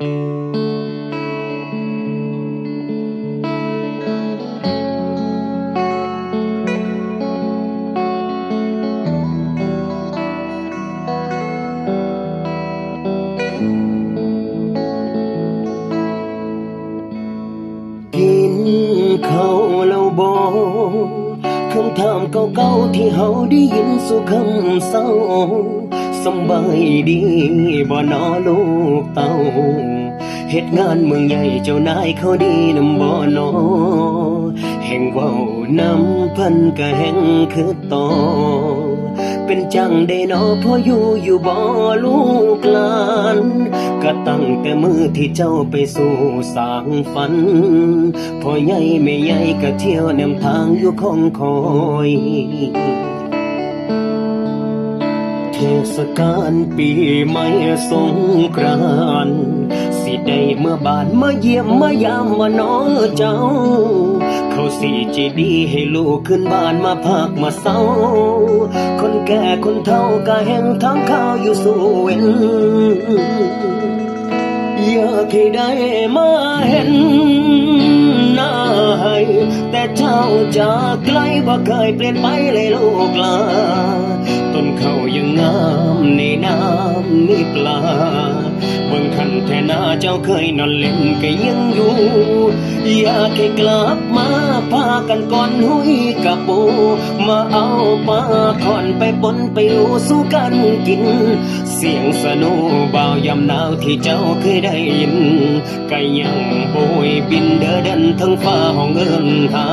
กินข้าวแล้วบ่คำถามเก่าๆที่เฮาได้ยินสู่คำเศร้า สำบายดีบ่นอลูกเต้าเฮ็ดงานเมืองใหญ่เจ้านายเขาดีนำบ่นอแห่งเว้านำพิ่นก็แห่งคือต่อ เป็นจังได้นอพออยู่อยู่บ่ลูกลานก็ตั้งแต่มือที่เจ้าไปสู่สางฝันพ่อใหญ่แม่ใหญ่ก็เที่ยวนำทางอยู่คงคอย ศกาลปีใหม่สงกรานต์สิได้เมื่อบานมาเยี่ยมมายามมาน้องเจ้า เขาสิจีดีให้ลูกขึ้นบ้านมาพักมาเศร้า คนแก่คนเฒ่าก็แห่งทางข้าวอยู่สู่เวนอยากให้ได้มาเห็นหน้าให้แต่เจ้าจากไกลบ่เคยเปลี่ยนไปเลยลูกหลาน เขายังงามในน้ำมีปลาเบิ่งคันแท่นาเจ้าเคยนอนเล่นก็ยังอยู่ อยากให้กลับมา พากันก่อนหุยกับปู มาเอาปลาคอนไปปนไปอูสู้กันกิน เสียงสนุเบายำหนาวที่เจ้าเคยได้ยินก็ยังโบยบินเดินดันทั้งฟ้าห้องเอินหา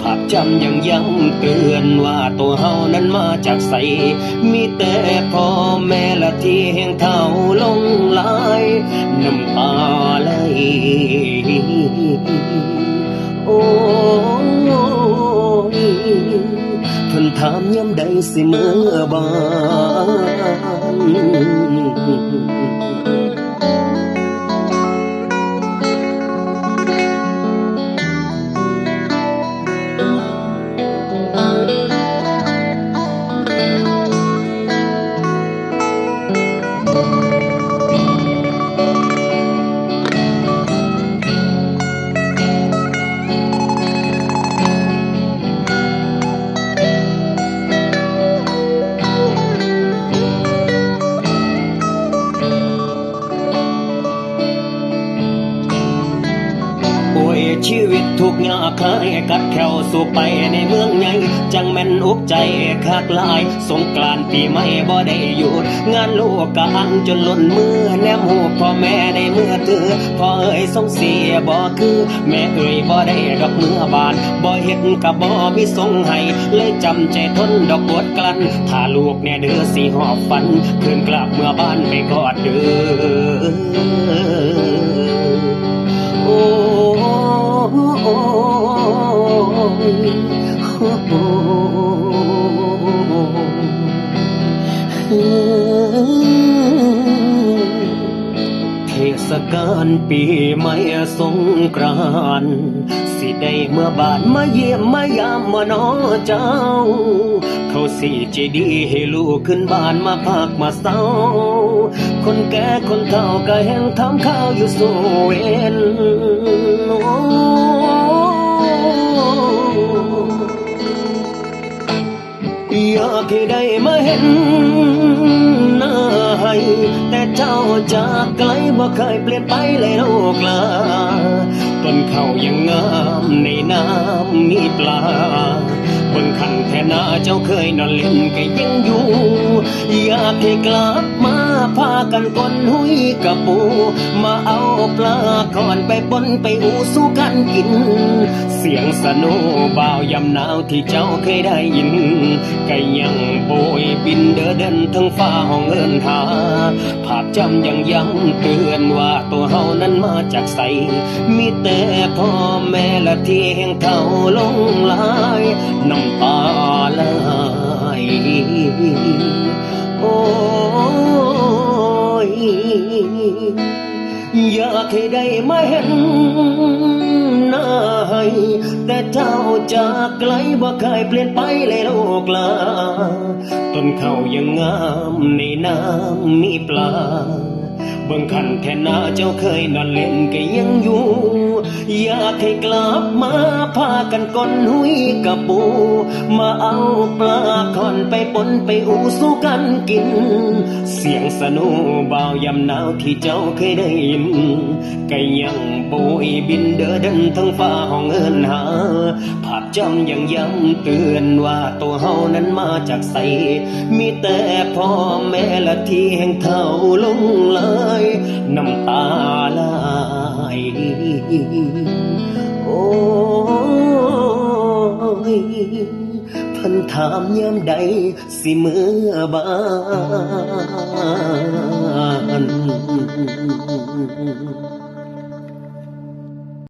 ภาพจำยังย้ำเตือนว่าตัวเฮานั้นมาจากใส มีแต่พ่อแม่ละที่แห่งเท่าลงลายน้ำตาไหลโอ้ย นถามย้ำใดสิเมื่อบาน ชีวิตทุกยากเคยกัดแขวสู่ไปในเมืองใหญ่จังแม่นอุกใจคักลาย สงกรานปีใหม่บ่ได้หยุดงานลูกกะอันจนล้นมือแนมหูพ่อแม่ได้เมื่อถือพ่อเอ้ยสงเสียบ่คือ แม่เอ้ยบ่ได้ดอกเมื่อบานบ่เฮ็ดกะบ่มีสงให้เลยจำใจทนดอกปวดกลั้นถ้าลูกแน่เด้อสิหอบฝันคืนกลับเมื่อบ้านไปกอดเด้อ เทศกาลปีใหม่สงกรานต์สิได้เมื่อบานมาเยี่ยมมายามมาน้อเจ้า เขาสิใจดีให้ลูกขึ้นบ้านมาพักมาเศร้า คนแก่คนเฒ่าก็แห่งทำข้าวอยู่สู่เวนโอ้อยากให้ได้มาเห็น แต่เจ้าจากไกลบ่เคยเปลี่ยนไปเลยลูกลาต้นเขายังงามในน้ำมีปลาบึงคันแท่นาเจ้าเคยนอนเล่นก็ยังอยู่ อยากให้กลับมาพา กันกอนหุยกับปู มาเอาปลาก่อนไปปนไปอูสู้กันกิน เสียงสนุบ่าวยำหนาวที่เจ้าเคยได้ยินก็ยังโบยบินเดินเดินทั้งฟ้าห้องเอินหา ภาพจำยังย้ำเตือนว่าตัวเฮานั้นมาจากใส มีแต่พ่อแม่ละที่แห่งเท่าลงลายน้ำตาไหลโอ้ อยากให้ได้มาเห็นหน้าให้แต่เจ้าจากไกลบ่เคยเปลี่ยนไปเลยโลกลาต้นเขายังงามในน้ำมีปลาบางคันแค่หน้าเจ้าเคยนอนเล่นก็ยังอยู่ อยากให้กลับมาพากันก้นหุยกับปู มาเอาปลาคอนไปปนไปอูสู้กันกิน เสียงสนุบ่าวยำหนาวที่เจ้าเคยได้ยินก็ยังปู ยบินเดินทั้งฟ้าห้องเอินหา ภาพจำยังย้ำเตือนว่าตัวเฮานั้นมาจากใส มีแต่พ่อแม่ละที่แห่งเท่าลงเลยน้ำตาไหลโอ้ยพันถามยามใดสิเมื่อบาน